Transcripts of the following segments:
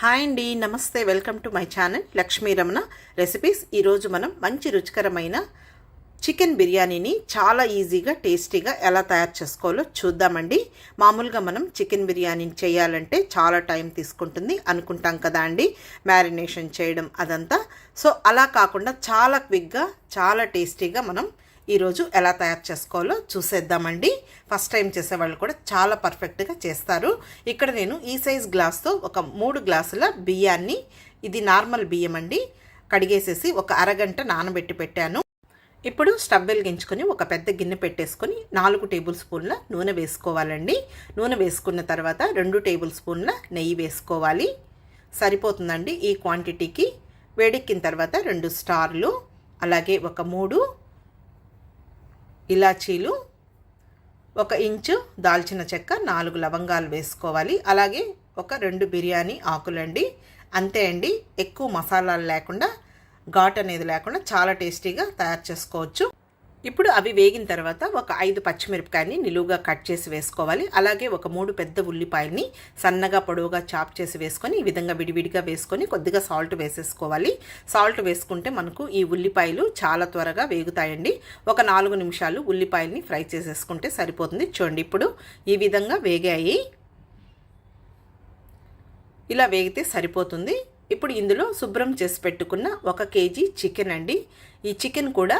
Hi అండి namaste welcome to my channel Lakshmi Ramana recipes. ఈరోజు మనం మంచి రుచికరమైన చికెన్ బిర్యానీని చాలా ఈజీగా టేస్టీగా ఎలా తయారు చేసుకోవాలో చూద్దామండి. మామూలుగా మనం చికెన్ బిర్యానీని చేయాలంటే చాలా టైం తీసుకుంటుంది అనుకుంటాం కదా అండి. మ్యారినేషన్ చేయడం అదంతా. సో అలా కాకుండా చాలా క్విక్గా చాలా టేస్టీగా మనం ఈరోజు ఎలా తయారు చేసుకోవాలో చూసేద్దామండి. ఫస్ట్ టైం చేసేవాళ్ళు కూడా చాలా పర్ఫెక్ట్గా చేస్తారు. ఇక్కడ నేను ఈ సైజ్ గ్లాస్తో ఒక మూడు గ్లాసుల బియ్యాన్ని ఇది నార్మల్ బియ్యం అండి కడిగేసేసి ఒక అరగంట నానబెట్టి పెట్టాను. ఇప్పుడు స్టవ్ వెలిగించుకొని ఒక పెద్ద గిన్నె పెట్టేసుకొని నాలుగు టేబుల్ స్పూన్ల నూనె వేసుకోవాలండి. నూనె వేసుకున్న తర్వాత రెండు టేబుల్ స్పూన్ల నెయ్యి వేసుకోవాలి. సరిపోతుందండి ఈ క్వాంటిటీకి. వేడెక్కిన తర్వాత రెండు స్టార్లు అలాగే ఒక మూడు ఇలాచీలు ఒక ఇంచు దాల్చిన చెక్క నాలుగు లవంగాలు వేసుకోవాలి. అలాగే ఒక రెండు బిర్యానీ ఆకులండి. అంతే అండి ఎక్కువ మసాలాలు లేకుండా ఘాట్ అనేది లేకుండా చాలా టేస్టీగా తయారు చేసుకోవచ్చు. ఇప్పుడు అవి వేగిన తర్వాత ఒక ఐదు పచ్చిమిరపకాయని నిలువుగా కట్ చేసి వేసుకోవాలి. అలాగే ఒక మూడు పెద్ద ఉల్లిపాయల్ని సన్నగా పొడవుగా చాప్ చేసి వేసుకొని ఈ విధంగా విడివిడిగా వేసుకొని కొద్దిగా సాల్ట్ వేసేసుకోవాలి. సాల్ట్ వేసుకుంటే మనకు ఈ ఉల్లిపాయలు చాలా త్వరగా వేగుతాయండి. ఒక నాలుగు నిమిషాలు ఉల్లిపాయల్ని ఫ్రై చేసేసుకుంటే సరిపోతుంది. చూడండి ఇప్పుడు ఈ విధంగా వేగాయి. ఇలా వేగితే సరిపోతుంది. ఇప్పుడు ఇందులో శుభ్రం చేసి పెట్టుకున్న ఒక కేజీ చికెన్ అండి. ఈ చికెన్ కూడా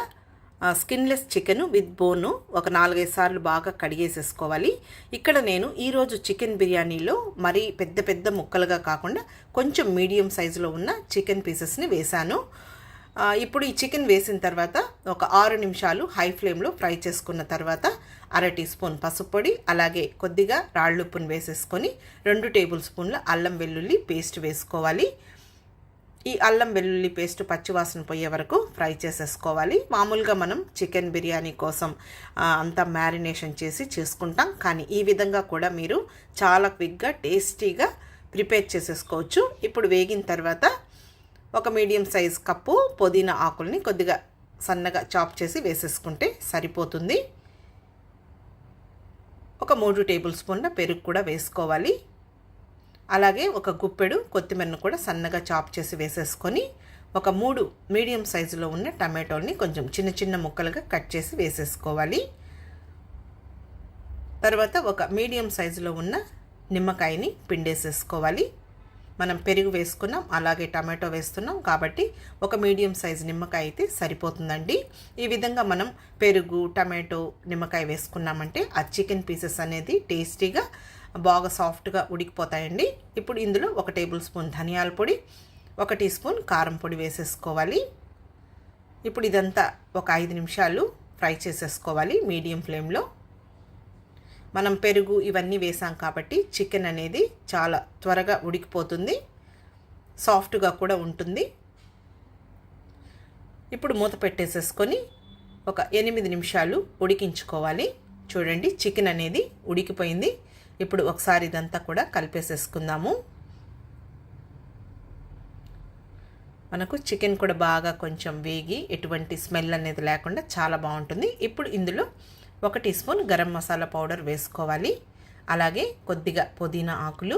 స్కిన్లెస్ చికెన్ విత్ బోను ఒక నాలుగైదు సార్లు బాగా కడిగేసేసుకోవాలి. ఇక్కడ నేను ఈరోజు చికెన్ బిర్యానీలో మరీ పెద్ద పెద్ద ముక్కలుగా కాకుండా కొంచెం మీడియం సైజులో ఉన్న చికెన్ పీసెస్ని వేశాను. ఇప్పుడు ఈ చికెన్ వేసిన తర్వాత ఒక ఆరు నిమిషాలు హై ఫ్లేమ్లో ఫ్రై చేసుకున్న తర్వాత అర టీ స్పూన్ పసుపు పొడి అలాగే కొద్దిగా రాళ్ళుప్పును వేసేసుకొని రెండు టేబుల్ స్పూన్ల అల్లం వెల్లుల్లి పేస్ట్ వేసుకోవాలి. ఈ అల్లం వెల్లుల్లి పేస్ట్ పచ్చివాసన పోయే వరకు ఫ్రై చేసేసుకోవాలి. మామూలుగా మనం చికెన్ బిర్యానీ కోసం అంతా మ్యారినేషన్ చేసి చేసుకుంటాం. కానీ ఈ విధంగా కూడా మీరు చాలా క్విక్గా టేస్టీగా ప్రిపేర్ చేసేసుకోవచ్చు. ఇప్పుడు వేగిన తర్వాత ఒక మీడియం సైజ్ కప్పు పుదీనా ఆకుల్ని కొద్దిగా సన్నగా చాప్ చేసి వేసేసుకుంటే సరిపోతుంది. ఒక మూడు టేబుల్ స్పూన్ల పెరుగు కూడా వేసుకోవాలి. అలాగే ఒక గుప్పెడు కొత్తిమీరను కూడా సన్నగా చాప్ చేసి వేసేసుకొని ఒక మూడు మీడియం సైజులో ఉన్న టమాటోని కొంచెం చిన్న చిన్న ముక్కలుగా కట్ చేసి వేసేసుకోవాలి. తర్వాత ఒక మీడియం సైజులో ఉన్న నిమ్మకాయని పిండేసేసుకోవాలి. మనం పెరుగు వేసుకున్నాం అలాగే టమాటో వేస్తున్నాం. కాబట్టి ఒక మీడియం సైజు నిమ్మకాయ అయితే సరిపోతుందండి. ఈ విధంగా మనం పెరుగు టమాటో నిమ్మకాయ వేసుకున్నామంటే ఆ చికెన్ పీసెస్ అనేది టేస్టీగా బాగా సాఫ్ట్గా ఉడికిపోతాయండి. ఇప్పుడు ఇందులో ఒక టేబుల్ స్పూన్ ధనియాల పొడి ఒక టీ స్పూన్ కారం పొడి వేసేసుకోవాలి. ఇప్పుడు ఇదంతా ఒక ఐదు నిమిషాలు ఫ్రై చేసేసుకోవాలి మీడియం ఫ్లేమ్లో. మనం పెరుగు ఇవన్నీ వేసాం కాబట్టి చికెన్ అనేది చాలా త్వరగా ఉడికిపోతుంది. సాఫ్ట్గా కూడా ఉంటుంది. ఇప్పుడు మూత పెట్టేసేసుకొని ఒక ఎనిమిది నిమిషాలు ఉడికించుకోవాలి. చూడండి చికెన్ అనేది ఉడికిపోయింది. ఇప్పుడు ఒకసారి ఇదంతా కూడా కలిపేసేసుకుందాము. మనకు చికెన్ కూడా బాగా కొంచెం వేగి ఎటువంటి స్మెల్ అనేది లేకుండా చాలా బాగుంటుంది. ఇప్పుడు ఇందులో ఒక teaspoon garam masala powder వేసుకోవాలి. అలాగే కొద్దిగా పుదీనా ఆకులు.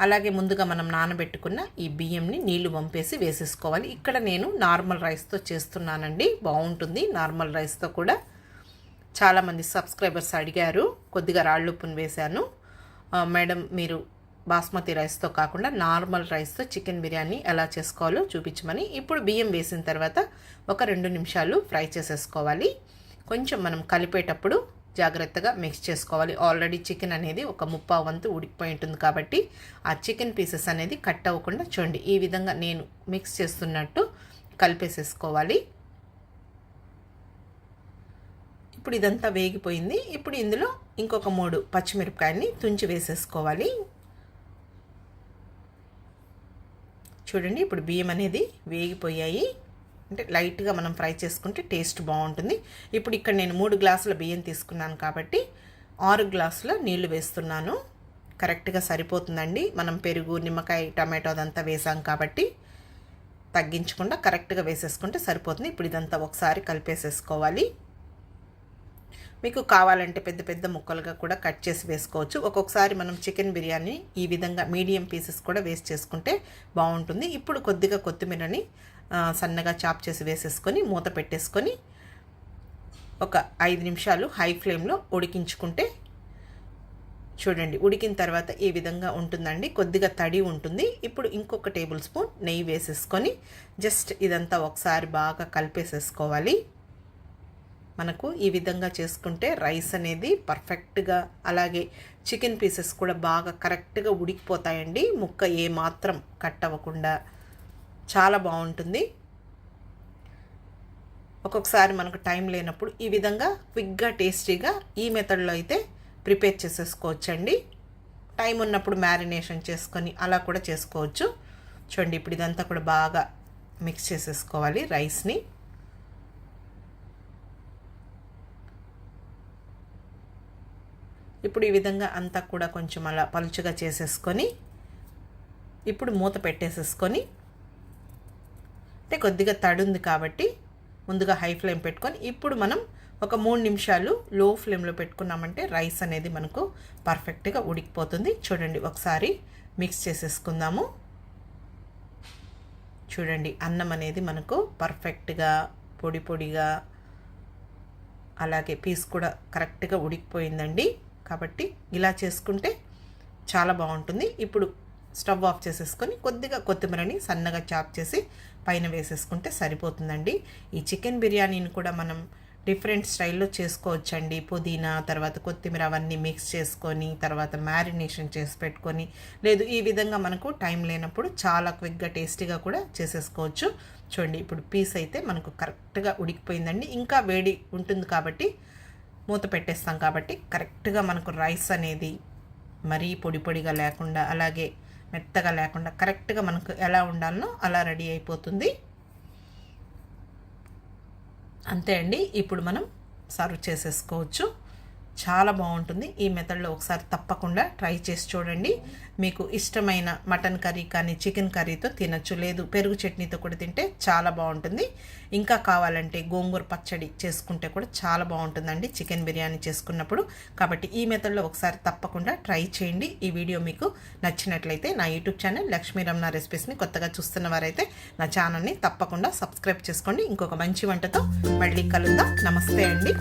అలాగే ముందుగా మనం నానబెట్టుకున్న ఈ బియ్యంని నీళ్ళు పంపేసి వేసేసుకోవాలి. ఇక్కడ నేను నార్మల్ రైస్తో చేస్తున్నానండి. బాగుంటుంది నార్మల్ రైస్తో కూడా. చాలామంది సబ్స్క్రైబర్స్ అడిగారు. కొద్దిగా రాళ్ళుప్పును వేశాను. మేడం మీరు బాస్మతి రైస్తో కాకుండా నార్మల్ రైస్తో చికెన్ బిర్యానీ ఎలా చేసుకోవాలో చూపించమని. ఇప్పుడు బియ్యం వేసిన తర్వాత ఒక రెండు నిమిషాలు ఫ్రై చేసేసుకోవాలి. కొంచెం మనం కలిపేటప్పుడు జాగ్రత్తగా మిక్స్ చేసుకోవాలి. ఆల్రెడీ చికెన్ అనేది ఒక ముప్పా వంతు ఉడికిపోయి ఉంటుంది కాబట్టి ఆ చికెన్ పీసెస్ అనేది కట్ అవ్వకుండా చూడండి. ఈ విధంగా నేను మిక్స్ చేస్తున్నట్టు కలిపేసేసుకోవాలి. ఇప్పుడు ఇదంతా వేగిపోయింది. ఇప్పుడు ఇందులో ఇంకొక మూడు పచ్చిమిరపకాయల్ని తుంచి వేసేసుకోవాలి. చూడండి ఇప్పుడు బియ్యం అనేది వేగిపోయాయి. అంటే లైట్గా మనం ఫ్రై చేసుకుంటే టేస్ట్ బాగుంటుంది. ఇప్పుడు ఇక్కడ నేను మూడు గ్లాసుల బియ్యం తీసుకున్నాను కాబట్టి ఆరు గ్లాసుల నీళ్ళు వేస్తున్నాను. కరెక్ట్గా సరిపోతుందండి. మనం పెరుగు నిమ్మకాయ టమాటో అదంతా వేసాం కాబట్టి తగ్గించకుండా కరెక్ట్గా వేసేసుకుంటే సరిపోతుంది. ఇప్పుడు ఇదంతా ఒకసారి కలిపేసేసుకోవాలి. మీకు కావాలంటే పెద్ద పెద్ద ముక్కలుగా కూడా కట్ చేసి వేసుకోవచ్చు. ఒక్కొక్కసారి మనం చికెన్ బిర్యానీ ఈ విధంగా మీడియం పీసెస్ కూడా వేస్ట్ చేసుకుంటే బాగుంటుంది. ఇప్పుడు కొద్దిగా కొత్తిమీరని సన్నగా చాప్ చేసి వేసేసుకొని మూత పెట్టేసుకొని ఒక ఐదు నిమిషాలు హై ఫ్లేమ్లో ఉడికించుకుంటే చూడండి ఉడికిన తర్వాత ఈ విధంగా ఉంటుందండి? కొద్దిగా తడి ఉంటుంది. ఇప్పుడు ఇంకొక టేబుల్ స్పూన్ నెయ్యి వేసేసుకొని జస్ట్ ఇదంతా ఒకసారి బాగా కలిపేసేసుకోవాలి. మనకు ఈ విధంగా చేసుకుంటే రైస్ అనేది పర్ఫెక్ట్గా అలాగే చికెన్ పీసెస్ కూడా బాగా కరెక్ట్గా ఉడికిపోతాయండి. ముక్క ఏ మాత్రం కట్ అవ్వకుండా చాలా బాగుంటుంది. ఒక్కొక్కసారి మనకు టైం లేనప్పుడు ఈ విధంగా క్విక్గా టేస్టీగా ఈ మెథడ్లో అయితే ప్రిపేర్ చేసేసుకోవచ్చండి. టైం ఉన్నప్పుడు మ్యారినేషన్ చేసుకొని అలా కూడా చేసుకోవచ్చు. చూడండి ఇప్పుడు ఇదంతా కూడా బాగా మిక్స్ చేసేసుకోవాలి రైస్ని. ఇప్పుడు ఈ విధంగా అంతా కూడా కొంచెం అలా పలుచగా చేసేసుకొని ఇప్పుడు మూత పెట్టేసేసుకొని అంటే కొద్దిగా తడుంది కాబట్టి ముందుగా హై ఫ్లేమ్ పెట్టుకొని ఇప్పుడు మనం ఒక మూడు నిమిషాలు లో ఫ్లేమ్లో పెట్టుకున్నామంటే రైస్ అనేది మనకు పర్ఫెక్ట్గా ఉడికిపోతుంది. చూడండి ఒకసారి మిక్స్ చేసేసుకుందాము. చూడండి అన్నం అనేది మనకు పర్ఫెక్ట్గా పొడి పొడిగా అలాగే పీస్ కూడా కరెక్ట్గా ఉడికిపోయిందండి. కాబట్టి ఇలా చేసుకుంటే చాలా బాగుంటుంది. ఇప్పుడు స్టవ్ ఆఫ్ చేసేసుకొని కొద్దిగా కొత్తిమీరని సన్నగా చాప్ చేసి పైన వేసేసుకుంటే సరిపోతుందండి. ఈ చికెన్ బిర్యానీని కూడా మనం డిఫరెంట్ స్టైల్లో చేసుకోవచ్చండి. పుదీనా తర్వాత కొత్తిమీర అవన్నీ మిక్స్ చేసుకొని తర్వాత మ్యారినేషన్ చేసి పెట్టుకొని లేదు ఈ విధంగా మనకు టైం లేనప్పుడు చాలా క్విక్గా టేస్టీగా కూడా చేసేసుకోవచ్చు. చూడండి ఇప్పుడు పీస్ అయితే మనకు కరెక్ట్గా ఉడికిపోయిందండి. ఇంకా వేడి ఉంటుంది కాబట్టి మూత పెట్టేస్తాం కాబట్టి కరెక్ట్గా మనకు రైస్ అనేది మరీ పొడి పొడిగా లేకుండా అలాగే మెత్తగా లేకుండా కరెక్ట్గా మనకు ఎలా ఉండాలనో అలా రెడీ అయిపోతుంది. అంతే అండి. ఇప్పుడు మనం సర్వ్ చేసేసుకోవచ్చు. చాలా బాగుంటుంది. ఈ మెథడ్లో ఒకసారి తప్పకుండా ట్రై చేసి చూడండి. మీకు ఇష్టమైన మటన్ కర్రీ కానీ చికెన్ కర్రీతో తినచ్చు. లేదు పెరుగు చట్నీతో కూడా తింటే చాలా బాగుంటుంది. ఇంకా కావాలంటే గోంగూర పచ్చడి చేసుకుంటే కూడా చాలా బాగుంటుందండి చికెన్ బిర్యానీ చేసుకున్నప్పుడు. కాబట్టి ఈ మెథడ్లో ఒకసారి తప్పకుండా ట్రై చేయండి. ఈ వీడియో మీకు నచ్చినట్లయితే నా యూట్యూబ్ ఛానల్ లక్ష్మీ రమణ రెసిపీస్ని కొత్తగా చూస్తున్న వారైతే నా ఛానల్ని తప్పకుండా సబ్స్క్రైబ్ చేసుకోండి. ఇంకొక మంచి వంటతో మళ్ళీ కలుద్దాం. నమస్తే అండి.